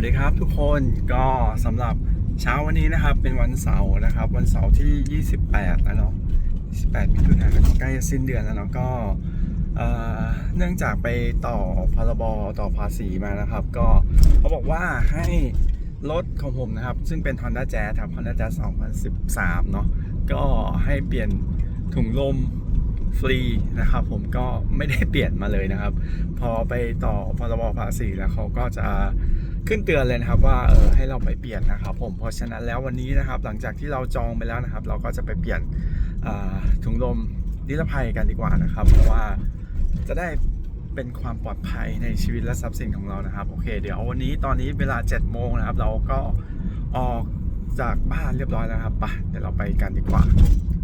วัสดีครับทุกคนก็สำหรับเช้าวันนี้นะครับเป็นวันเสาร์นะครับ วันเสาร์ที่ 28 แล้วเนาะ28มิถุนายนใกล้จะสิ้นเดือนแล้วเนาะก็เอ่อเนื่องจากไปต่อพรบต่อภาษีมานะครับ ก็เขาบอกว่าให้รถของผมนะครับ ซึ่งเป็น Honda Jazz ครับ Honda Jazz 2013 เนาะก็ให้เปลี่ยนถุงลมฟรีนะครับ ผมก็ไม่ได้เปลี่ยนมาเลยนะครับ พอไปต่อพรบภาษีแล้วเขาก็จะ ขึ้นเตือนเลยนะครับว่าเออให้เราไปเปลี่ยนนะครับผมเพราะฉะนั้นแล้ววันนี้นะครับหลังจากที่เราจองไปแล้วนะครับ เราก็จะไปเปลี่ยนถุงลมนิรภัยกันดีกว่านะครับ เพราะว่าจะได้เป็นความปลอดภัยในชีวิตและทรัพย์สินของเรานะครับโอเค เดี๋ยววันนี้ตอนนี้เวลา7โมงนะครับ เราก็ออกจากบ้านเรียบร้อยแล้วครับไปเดี๋ยวเราไปกันดีกว่า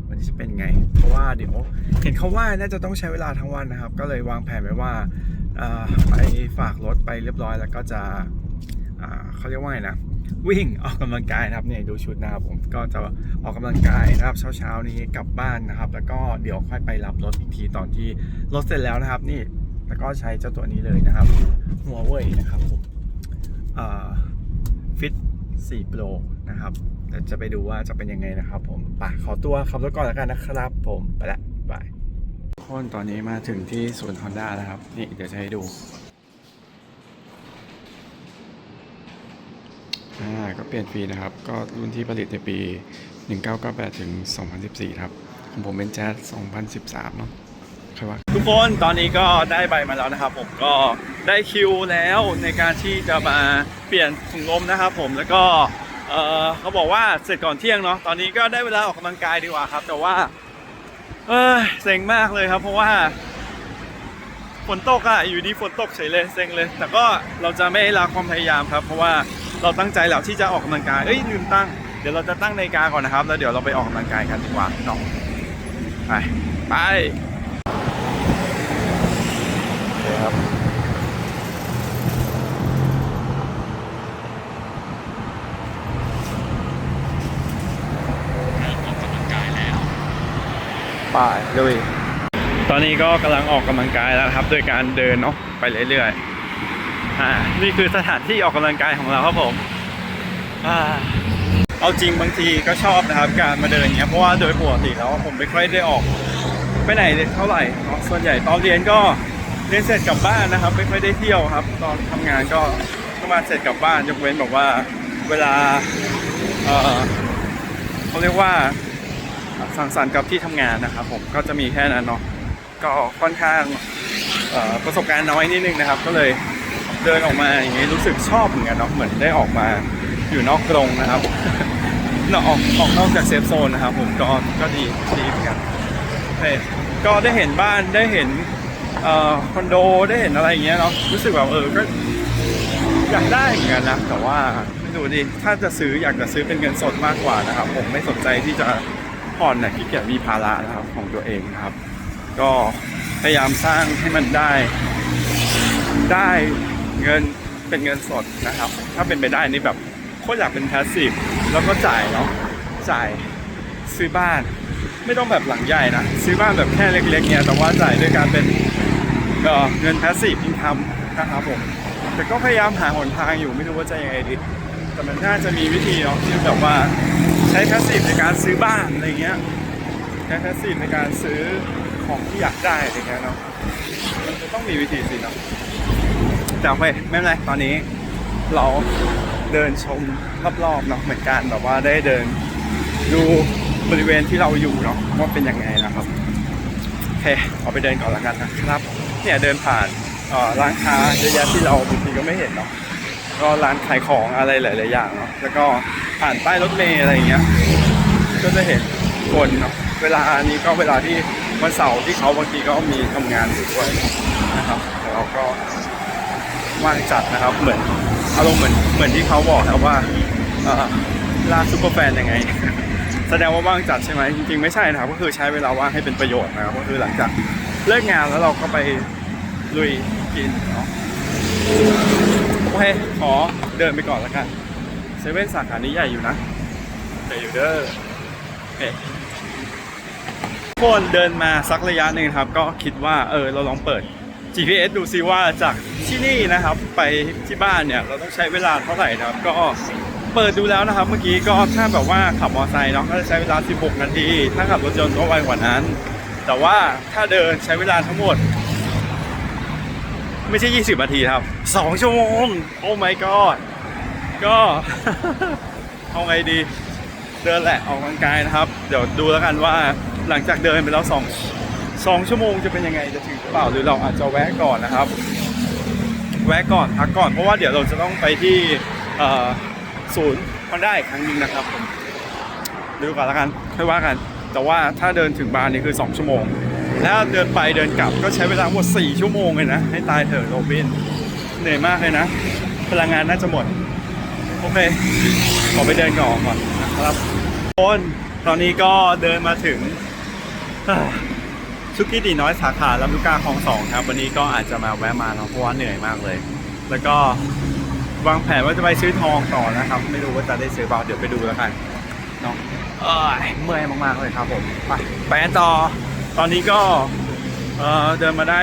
วันนี้จะเป็นไง เพราะว่าเดี๋ยวเห็นเขาว่าน่าจะต้องใช้เวลาทั้งวันนะครับ ก็เลยวางแผนไว้ว่าไปฝากรถไปเรียบร้อยแล้วก็จะ เขาเรียกว่าไงนะวิ่งออกกำลังกายนะครับเนี่ยดูชุดนะครับผมก็จะออกกำลังกายนะครับเช้าๆนี้กลับบ้านนะครับ แล้วก็เดี๋ยวค่อยไปรับรถอีกทีตอนที่รถเสร็จแล้วนะครับนี่แล้วก็ใช้เจ้าตัวนี้เลยนะครับหัวเว่ยนะครับผมฟิต4 Pro นะครับเดี๋ยวจะไปดูว่าจะเป็นยังไงนะครับ ผมป่ะขอตัวขับรถก่อนแล้วกันนะครับ ผมไปละบายคนตอนนี้มาถึงที่ศูนย์ฮอนด้าแล้วครับ นี่เดี๋ยวจะให้ดู อ่าก็เปลี่ยนฟรีนะครับ ก็รุ่นที่ผลิตในปี 1998 ถึง 2014 ครับ ของผมเป็นแจ๊ส2013 เนาะใครว่าทุกคนตอนนี้ก็ได้ใบมาแล้วนะครับ ผมก็ได้คิวแล้วในการที่จะมาเปลี่ยนถุงลมนะครับ ผมแล้วก็เออเขาบอกว่าเสร็จก่อนเที่ยงเนาะตอนนี้ก็ได้เวลาออกกำลังกายดีกว่าครับ แต่ว่าเออเซ็งมากเลยครับ เพราะว่าฝนตกอะอยู่ดีฝนตกเฉยเลยเซ็งเลย แต่ก็เราจะไม่ละความพยายามครับ เพราะว่า เราตั้งใจแล้วที่จะออกกำลังกายเอ้ยลืมตั้ง เดี๋ยวเราจะตั้งนาฬิกาก่อนนะครับ แล้วเดี๋ยวเราไปออกกำลังกายกันดีกว่าเนาะไปไปโอเคครับไปลุยตอนนี้ก็กำลังออกกำลังกายแล้วนะครับ โดยการเดินเนาะไปเรื่อยๆ อ่า นี่คือสถานที่ออกกำลังกายของเราครับผมอ่าเอาจริงบางทีก็ชอบนะครับ การมาเดินอย่างเงี้ยเพราะว่าโดยปกติแล้วผมไม่ค่อยได้ออก ไปไหนเลยเท่าไหร่เนาะส่วนใหญ่ตอนเรียนก็เรียนเสร็จกลับบ้านนะครับ ไม่ค่อยได้เที่ยวครับ ตอนทำงานก็ก็มาเสร็จกลับบ้านยกเว้นแบบว่าเวลาเออเขาเรียกว่าสังสรรค์กับที่ทำงานนะครับ ผมก็จะมีแค่นั้นเนาะก็ค่อนข้างประสบการณ์น้อยนิดนึงนะครับ ก็เลย เดินออกมาอย่างนี้รู้สึกชอบเหมือนกันเนาะเหมือนได้ออกมาอยู่นอกกรงนะครับนอกออกออกนอกจากเซฟโซนนะครับ ผมก็ก็ดีดีเหมือนกันเก็ได้เห็นบ้านได้เห็นคอนโดได้เห็นอะไรอย่างเงี้ยเนาะรู้สึกแบบเออก็อยากได้เหมือนกันนะแต่ว่าไม่รู้ดิถ้าจะซื้ออยากจะซื้อเป็นเงินสดมากกว่านะครับ ผมไม่สนใจที่จะผ่อนเนี่ยขี้เกียจมีภาระนะครับของตัวเองนะครับ ก็พยายามสร้างให้มันได้ได้ เงินเป็นเงินสดนะครับ ถ้าเป็นไปได้นี่แบบโคตรอยากเป็นแพสซีฟแล้วก็จ่ายเนาะจ่ายซื้อบ้าน ไม่ต้องแบบหลังใหญ่นะซื้อบ้านแบบแค่เล็กๆเนี่ยแต่ว่าจ่ายด้วยการเป็นเเงินแพสซีฟอินคัมนะครับผมแต่ก็พยายามหาหนทางอยู่ไม่รู้ว่าจะยังไงดีแต่มันน่าจะมีวิธีเนาะที่แบบว่าใช้แพสซีฟในการซื้อบ้านอะไรเงี้ยใช้แพสซีฟในการซื้อของที่อยากได้อะไรเงี้ยเนาะมันจะต้องมีวิธีสิเนาะ แต่โอเคไม่เป็นไรตอนนี้เราเดินชมรอบๆเนาะเหมือนกันแบบว่าได้เดินดูบริเวณที่เราอยู่เนาะว่าเป็นยังไงนะครับโอเคเอาไปเดินก่อนละกันนะครับ เนี่ยเดินผ่านร้านค้าเยอะแยะที่เราบางทีก็ไม่เห็นเนาะก็ร้านขายของอะไรหลาย ๆ อย่างเนาะแล้วก็ผ่านป้ายรถเมล์อะไรอย่างเงี้ยก็จะเห็นคนเนาะเวลานี้ก็เวลาที่วันเสาร์ที่เขาบางทีก็มีทำงานอยู่ด้วยนะครับ ว่างจัดนะครับ เหมือนอารมณ์เหมือนเหมือนที่เขาบอกนะว่าล่าซูเปอร์แฟนยังไง แสดงว่าว่างจัดใช่ไหมจริงๆไม่ใช่นะครับก็คือใช้เวลาว่างให้เป็นประโยชน์นะครับก็คือหลังจากเลิกงานแล้วเราก็ไปลุยกินเนาะโอเคขอเดินไปก่อนแล้วกันเซเว่นสาขานี้ใหญ่อยู่นะใหญ่อยู่เด้อโอเคนเดินมาสักระยะหนึ่งครับ ก็คิดว่าเออเราลองเปิด GPS ดูซิว่าจากที่นี่นะครับไปที่บ้านเนี่ยเราต้องใช้เวลาเท่าไหร่นะครับ ก็เปิดดูแล้วนะครับ เมื่อกี้ก็ถ้าแบบว่าขับมอเตอร์ไซค์เนาะก็จะใช้เวลา 16 นาที ถ้าขับรถยนต์ก็ไวกว่านั้น แต่ว่าถ้าเดินใช้เวลาทั้งหมด ไม่ใช่ 20 นาทีครับ 2 ชั่วโมง โอ้ my god ก็เอาไงดี เดินแหละออกกำลังกายนะครับ เดี๋ยวดูแล้วกันว่าหลังจากเดินไปแล้วส องสองชั่วโมงจะเป็นยังไงจะถึงหรือเปล่าหรือเราอาจจะแวะก่อนนะครับ แวะก่อนพักก่อนเพราะว่าเดี๋ยวเราจะต้องไปที่ศูนย์ฮอนด้าอีกครั้งหนึงนะครับผมดูก่อนแล้วกันค่อยว่ากัน แต่ว่าถ้าเดินถึงบ้านนี่คือ 2 ชั่วโมง แล้วเดินไปเดินกลับก็ใช้เวลาหมด 4 ชั่วโมงเลยนะ ให้ตายเถอะโรบินเหนื่อยมากเลยนะ พลังงานน่าจะหมด โอเค ขอไปเดินก่อนก่อนนะครับคนตอนนี้ก็เดินมาถึง ชุกี้ดีน้อยสาขาลำลูกกาคลองสองครับ วันนี้ก็อาจจะมาแวะมาเนาะเพราะว่าเหนื่อยมากเลย แล้วก็วางแผนว่าจะไปซื้อทองต่อนะครับ ไม่รู้ว่าจะได้ซื้อเปล่าเดี๋ยวไปดูแล้วกันเนาะเอ้ยเมื่อยมากๆเลยครับผมไปไปกันต่อ ตอนนี้ก็เออเดินมาได้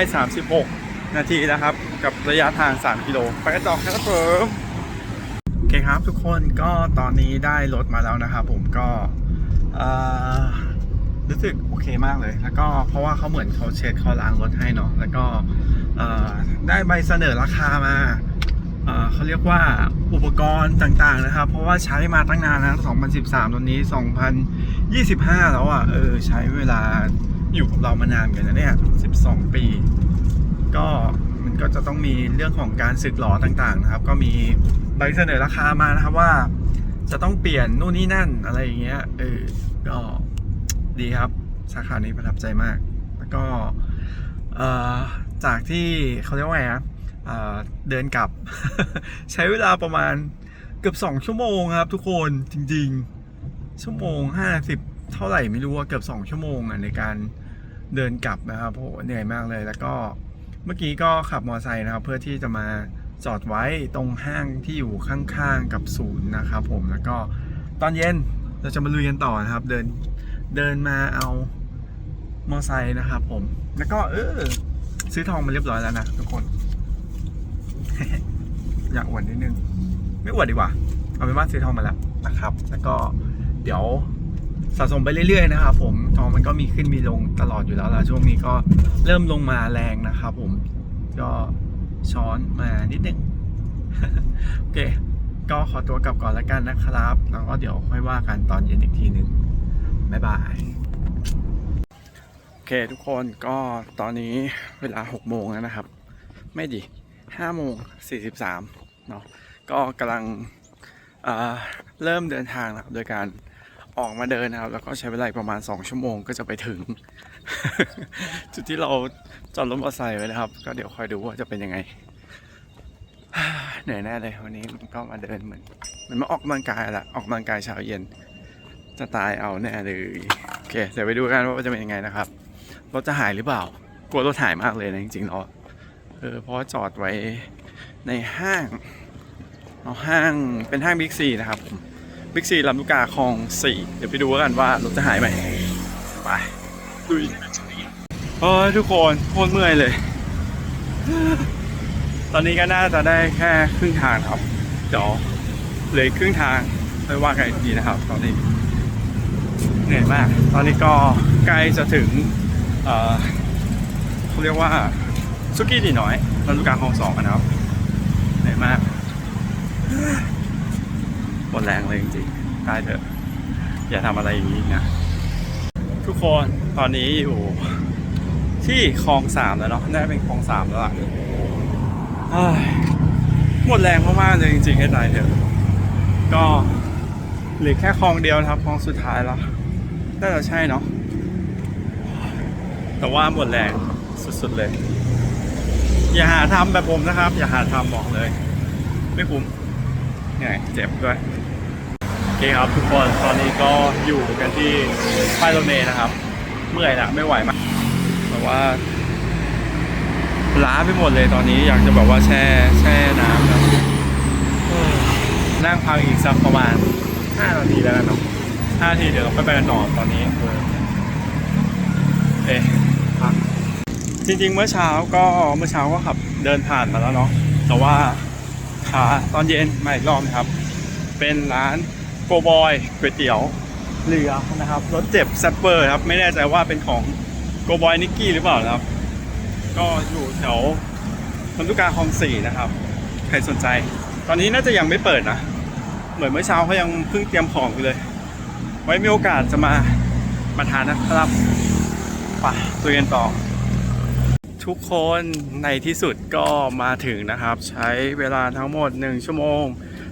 36 นาทีนะครับ กับระยะทาง 3 กิโลไปกันต่อครับผมโอเคครับทุกคนก็ตอนนี้ได้รถมาแล้วนะครับผมก็เอ่อ รู้สึกโอเคมากเลย แล้วก็เพราะว่าเขาเหมือนเขาเช็ดเขาล้างรถให้เนาะแล้วก็ได้ใบเสนอราคามาเเขาเรียกว่าอุปกรณ์ต่างๆนะครับ เพราะว่าใช้มาตั้งนานนะ2013 ตอนนี้ 2025 แล้วอะ เออ ใช้เวลาอยู่กับเรามานานกันนะเนี่ย 12 ปี ก็มันก็จะต้องมีเรื่องของการสึกหลอต่างๆนะครับ ก็มีใบเสนอราคามานะครับว่า จะต้องเปลี่ยนนู่นนี่นั่นอะไรอย่างเงี้ย เออ ก็ ดีครับ สาขานี้ประทับใจมาก แล้วก็จากที่เขาเรียกว่าไงนะเอ่อเดินกลับ ใช้เวลาประมาณเกือบ 2 ชั่วโมงครับ ทุกคนจริง ๆ ชั่วโมง 50 เท่าไหร่ไม่รู้ว่าเกือบ 2 ชั่วโมงอะในการเดินกลับนะครับโหเหนื่อยมากเลยแล้วก็เมื่อกี้ก็ขับมอเตอร์ไซค์นะครับ เพื่อที่จะมาจอดไว้ตรงห้างที่อยู่ข้างๆกับศูนย์นะครับผมแล้วก็ตอนเย็นเราจะมาลุยกันต่อนะครับ เดิน เดินมาเอามอไซค์นะครับผม แล้วก็เออ ซื้อทองมาเรียบร้อยแล้วนะทุกคน อยากอวดนิดนึง ไม่อวดดีกว่า เอาเป็นว่าซื้อทองมาแล้วนะครับ แล้วก็เดี๋ยวสะสมไปเรื่อยๆนะครับผม ทองมันก็มีขึ้นมีลงตลอดอยู่แล้วล่ะช่วงนี้ก็เริ่มลงมาแรงนะครับผม ก็ช้อนมานิดนึง โอเค ก็ขอตัวกลับก่อนแล้วกันนะครับ แล้วก็เดี๋ยวค่อยว่ากันตอนเย็นอีกทีนึง บ๊ายบายโอเคทุกคนก็ตอนนี้เวลา6โมงแล้วนะครับ ไม่ดิ5โมง43เนาะก็กำลังอ่าเริ่มเดินทางนะครับโดยการออกมาเดินนะครับ แล้วก็ใช้เวลาประมาณ 2 ชั่วโมงก็จะไปถึง จุดที่เราจอดรถมอเตอร์ไซค์ไว้นะครับ ก็เดี๋ยวคอยดูว่าจะเป็นยังไงเหนื่อยแน่เลยวันนี้ก็มาเดินเหมือนเหมันมาออกกำลังกายแหละออกกำลังกายเช้าเย็น จะตายเอาแน่เลย โอเค เดี๋ยวไปดูกันว่าจะเป็นยังไงนะครับ รถจะหายหรือเปล่า กลัวรถหายมากเลยนะจริงๆแล้วเออเพราะจอดไว้ในห้างเอาห้างเป็นห้างบิ๊กซีนะครับบิ๊กซีลำลูกกาคลองสี่เดี๋ยวไปดูกันว่ารถจะหายไหมไปดุยโอ้ยทุกคนโคตรเมื่อยเลย ตอนนี้ก็น่าจะได้แค่ครึ่งทางครับ เดี๋ยวเหลือครึ่งทางไม่ว่ากันอีกทีนะครับ ตอนนี้ เหนื่อยมาก ตอนนี้ก็ใกล้จะถึงเขาเรียกว่าซุกี้ดีน้อยลำลูกกาคลองสองนะครับเหนื่อยมากหมดแรงเลยจริงๆตายเถอะ อย่าทำอะไรอย่างนี้นะทุกคนตอนนี้อยู่ที่คลองสามแล้วเนาะน่าเป็นคลองสามแล้วล่ะหมดแรงมากๆเลยจริงๆให้ตายเถอะก็เหลือแค่คลองเดียวนะครับคลองสุดท้ายแล้ว น่าจะใช่เนาะแต่ว่าหมดแรงสุดๆเลย อย่าหาทำแบบผมนะครับ อย่าหาทำบอกเลย ไม่คุ้มเหนื่อยเจ็บด้วยโอเคครับทุกคนตอนนี้ก็อยู่กันที่ป้ายรถเมล์นะครับ เมื่อยละไม่ไหวมากแต่ว่าล้าไปหมดเลยตอนนี้อยากจะแบบว่าแช่แช่น้ำนะนั่งพักอีกสักประมาณ5นาทีแล้วกันเนาะ 5นาทีเดี๋ยวเราค่อยไปกันต่อตอนนี้เออเอ๊ะจริงๆ เมื่อเช้าก็เมื่อเช้าก็ขับเดินผ่านมาแล้วเนาะแต่ว่าขาตอนเย็นมาอีกรอบนะครับ เป็นร้านโกบอยก๋วยเตี๋ยวเรือนะครับรถเจ็บแซปเปอร์ครับ ไม่แน่ใจว่าเป็นของโกบอยนิกกี้หรือเปล่าครับ ก็อยู่แถวพันธุการคลองสี่นะครับ ใครสนใจ ตอนนี้น่าจะยังไม่เปิดนะ เหมือนเมื่อเช้าเขายังเพิ่งเตรียมของอยู่เลย ว้มีโอกาสจะมามาทานนะครับไปตุยกันต่อ ทุกคนในที่สุดก็มาถึงนะครับ ใช้เวลาทั้งหมด 1 ชั่วโมง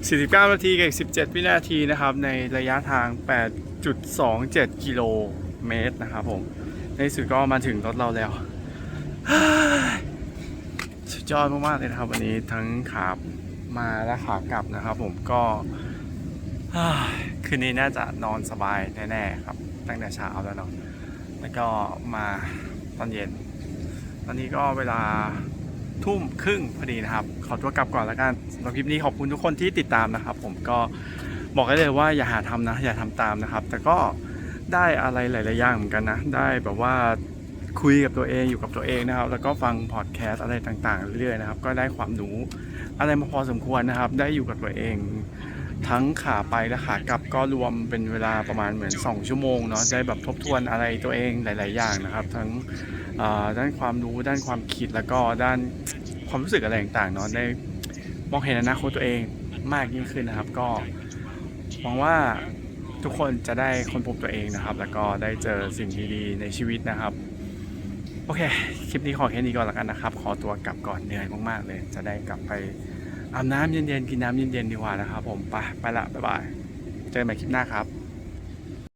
49 นาทีกับอีก17 วินาทีนะครับ ในระยะทาง 8.27 กิโลเมตรนะครับผม ในที่สุดก็มาถึงรถเราแล้วสุดยอดมากๆเลยนะครับ วันนี้ทั้งขามาและขากลับนะครับ ผมก็ คืนนี้น่าจะนอนสบายแน่ๆครับ ตั้งแต่เช้าแล้วเนาะแล้วก็มาตอนเย็น ตอนนี้ก็เวลาทุ่มครึ่งพอดีนะครับ ขอตัวกลับก่อนแล้วกันสำหรับคลิปนี้ขอบคุณทุกคนที่ติดตามนะครับ ผมก็บอกได้เลยว่าอย่าหาทำนะ อย่าทำตามนะครับ แต่ก็ได้อะไรหลายๆอย่างเหมือนกันนะ ได้แบบว่าคุยกับตัวเองอยู่กับตัวเองนะครับ แล้วก็ฟังพอดแคสต์อะไรต่างๆ เรื่อยๆนะครับ ก็ได้ความรู้อะไรมาพอสมควรนะครับ ได้อยู่กับตัวเอง ทั้งขาไปและขากลับก็รวมเป็นเวลาประมาณเหมือน 2 ชั่วโมงเนาะได้แบบทบทวนอะไรตัวเองหลาย ๆ อย่างนะครับ ทั้งด้านความรู้ด้านความคิดแล้วก็ด้านความรู้สึกอะไรต่างๆเนาะได้มองเห็นอนาคตตัวเองมากยิ่งขึ้นนะครับ ก็หวังว่าทุกคนจะได้ค้นพบตัวเองนะครับ แล้วก็ได้เจอสิ่งดีๆในชีวิตนะครับ โอเค คลิปนี้ขอแค่นี้ก่อนแล้วกันนะครับ ขอตัวกลับก่อนเหนื่อยมากๆเลย จะได้กลับไป อาบน้ำเย็นๆ กินน้ำเย็นๆ ดีกว่านะครับผม ไป ไปละ บ๊ายบาย เจอกันใหม่คลิปหน้าครับ